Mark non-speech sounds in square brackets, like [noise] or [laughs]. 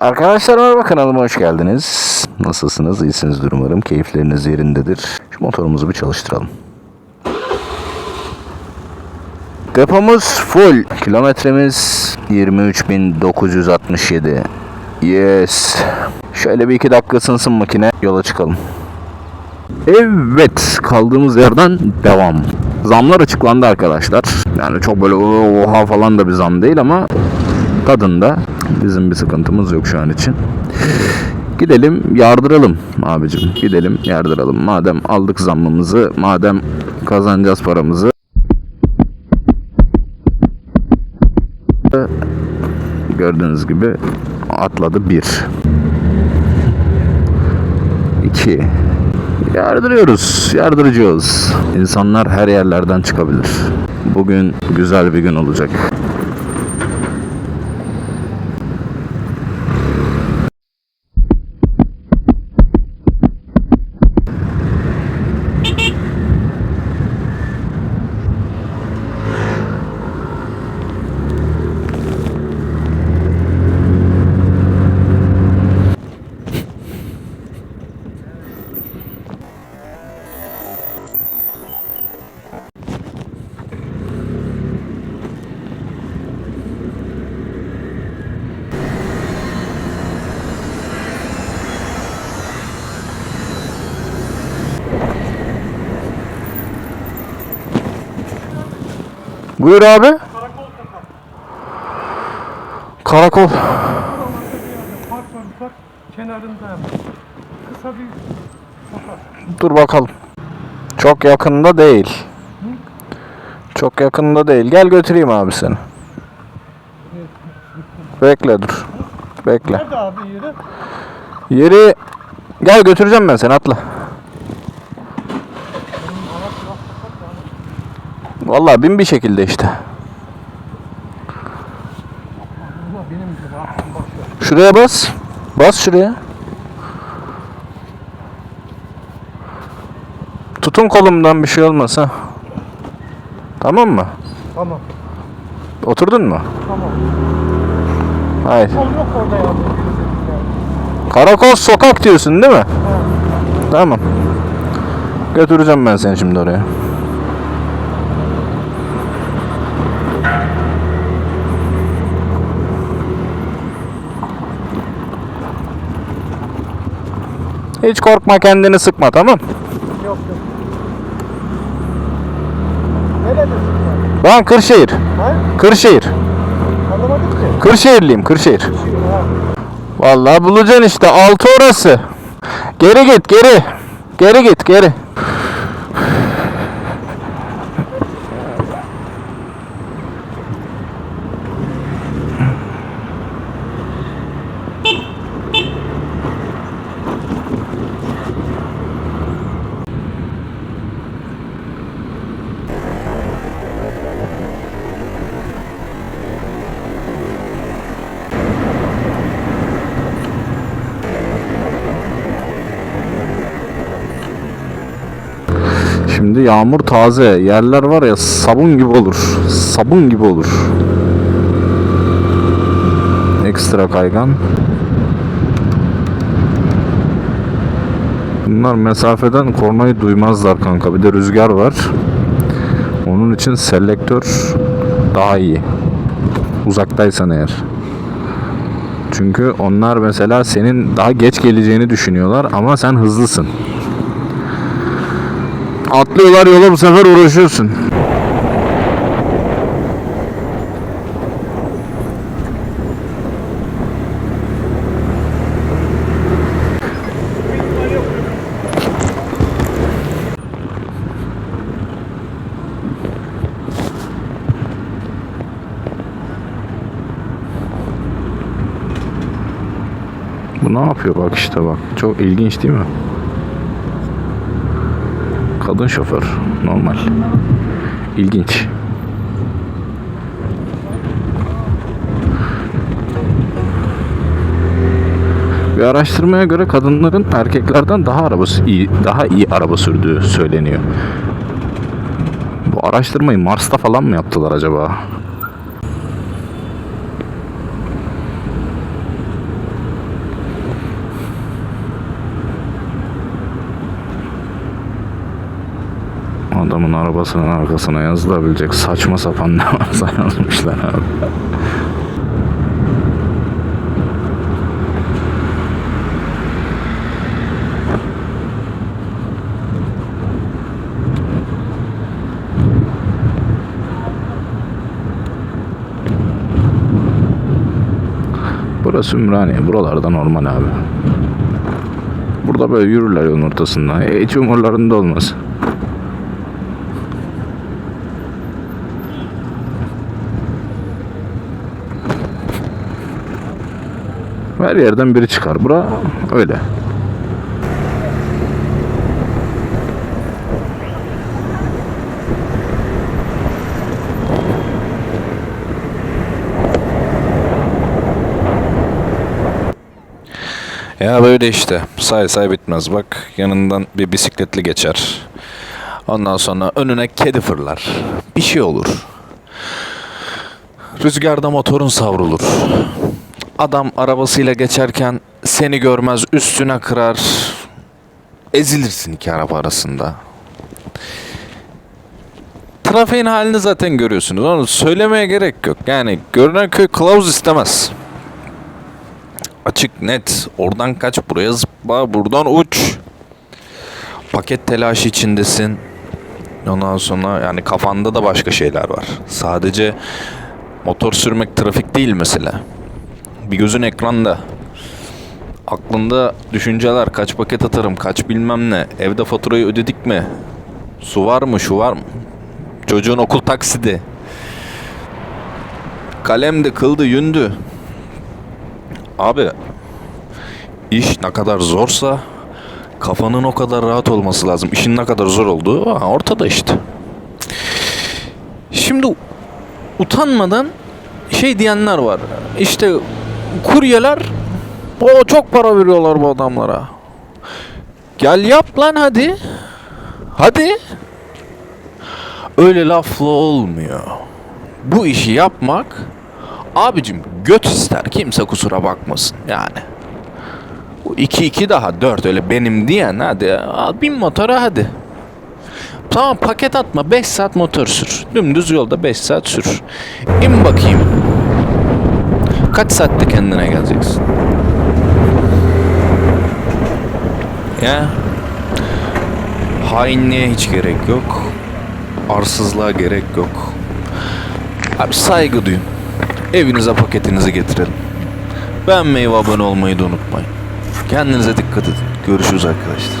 Arkadaşlar merhaba kanalıma hoş geldiniz. Nasılsınız? İyisinizdir umarım. Keyifleriniz yerindedir. Şu motorumuzu bir çalıştıralım. Depomuz full. Kilometremiz 23.967. Yes. Şöyle bir iki dakika ısınsın makine. Yola çıkalım. Evet. Kaldığımız yerden devam. Zamlar açıklandı arkadaşlar. Yani çok böyle oha falan da bir zam değil ama tadında. Bizim bir sıkıntımız yok şu an için. Gidelim yardıralım abicim. Gidelim yardıralım. Madem aldık zammımızı, madem kazanacağız paramızı. Gördüğünüz gibi atladı bir. İki. Yardırıyoruz, yardıracağız. İnsanlar her yerlerden çıkabilir. Bugün güzel bir gün olacak. Buyur abi. Karakol. Park kenarında kısa bir sokak. Dur bakalım. Çok yakında değil. Çok yakında değil. Gel götüreyim abi seni. Bekle dur. Bekle. Nerede abi yeri? Yeri gel götüreceğim ben seni atla. Vallahi bin bir şekilde işte. Şuraya bas. Bas şuraya. Tutun kolumdan bir şey olmaz ha. Tamam mı? Tamam Oturdun mu? tamam. Hayır. Kol yok orada ya. Karakol sokak diyorsun değil mi? Tamam. Götüreceğim ben seni şimdi oraya. Hiç korkma kendini sıkma tamam? Yok yok. Neredesin sen? Ben Kırşehir. Ha? Kırşehir. Anlamadık ki. Kırşehirliyim Kırşehir. Ha. Vallahi bulacaksın işte. Altı orası. Geri git geri. Geri git geri. Şimdi yağmur taze. Yerler var ya sabun gibi olur. Sabun gibi olur. Ekstra kaygan. Bunlar mesafeden kornayı duymazlar kanka. Bir de rüzgar var. Onun için selektör daha iyi. Uzaktaysan eğer. Çünkü onlar mesela senin daha geç geleceğini düşünüyorlar ama sen hızlısın. Atlıyorlar yola bu sefer uğraşıyorsun. Bu ne yapıyor bak işte bak. Çok ilginç değil mi? Kadın şoför. Normal. İlginç. Bir araştırmaya göre kadınların erkeklerden daha arabası iyi, daha iyi araba sürdüğü söyleniyor. Bu araştırmayı Mars'ta falan mı yaptılar acaba? Adamın arabasının arkasına yazılabilecek saçma sapan ne varsa [laughs] yazmışlar abi. Burası Ümraniye. Buralarda normal abi. Burada böyle yürürler yolun ortasında. Hiç umurlarında olmaz. Her yerden biri çıkar. Bura öyle. Ya böyle işte. Say say bitmez. Bak yanından bir bisikletli geçer. Ondan sonra önüne kedi fırlar. Bir şey olur. Rüzgarda motorun savrulur. Adam arabasıyla geçerken seni görmez üstüne kırar. Ezilirsin iki araba arasında. Trafiğin halini zaten görüyorsunuz. Onu söylemeye gerek yok. Yani görünen köy kılavuz istemez. Açık net. Oradan kaç buraya zıpla buradan uç. Paket telaşı içindesin. Ondan sonra yani kafanda da başka şeyler var. Sadece motor sürmek trafik değil mesela. Bir gözün ekranda. Aklında düşünceler kaç paket atarım kaç bilmem ne. Evde faturayı ödedik mi? Su var mı şu var mı? Çocuğun okul taksidi. Kalem de kıldı yündü. Abi iş ne kadar zorsa kafanın o kadar rahat olması lazım. İşin ne kadar zor olduğu ha, ortada işte. Şimdi utanmadan şey diyenler var. İşte kuryeler o çok para veriyorlar bu adamlara. Gel yap lan hadi. Hadi. Öyle lafla olmuyor. Bu işi yapmak Abicim göt ister kimse kusura bakmasın yani. Bu 2 2 daha 4 öyle benim diyen hadi al bin motora hadi. Tamam paket atma 5 saat motor sür. Dümdüz yolda 5 saat sür. İn bakayım. Kaç saatte kendine geleceksin? Ya. Hainliğe hiç gerek yok. Arsızlığa gerek yok. Abi saygı duyun. Evinize paketinizi getirelim. Beğenmeyi ve abone olmayı da unutmayın. Kendinize dikkat edin. Görüşürüz arkadaşlar.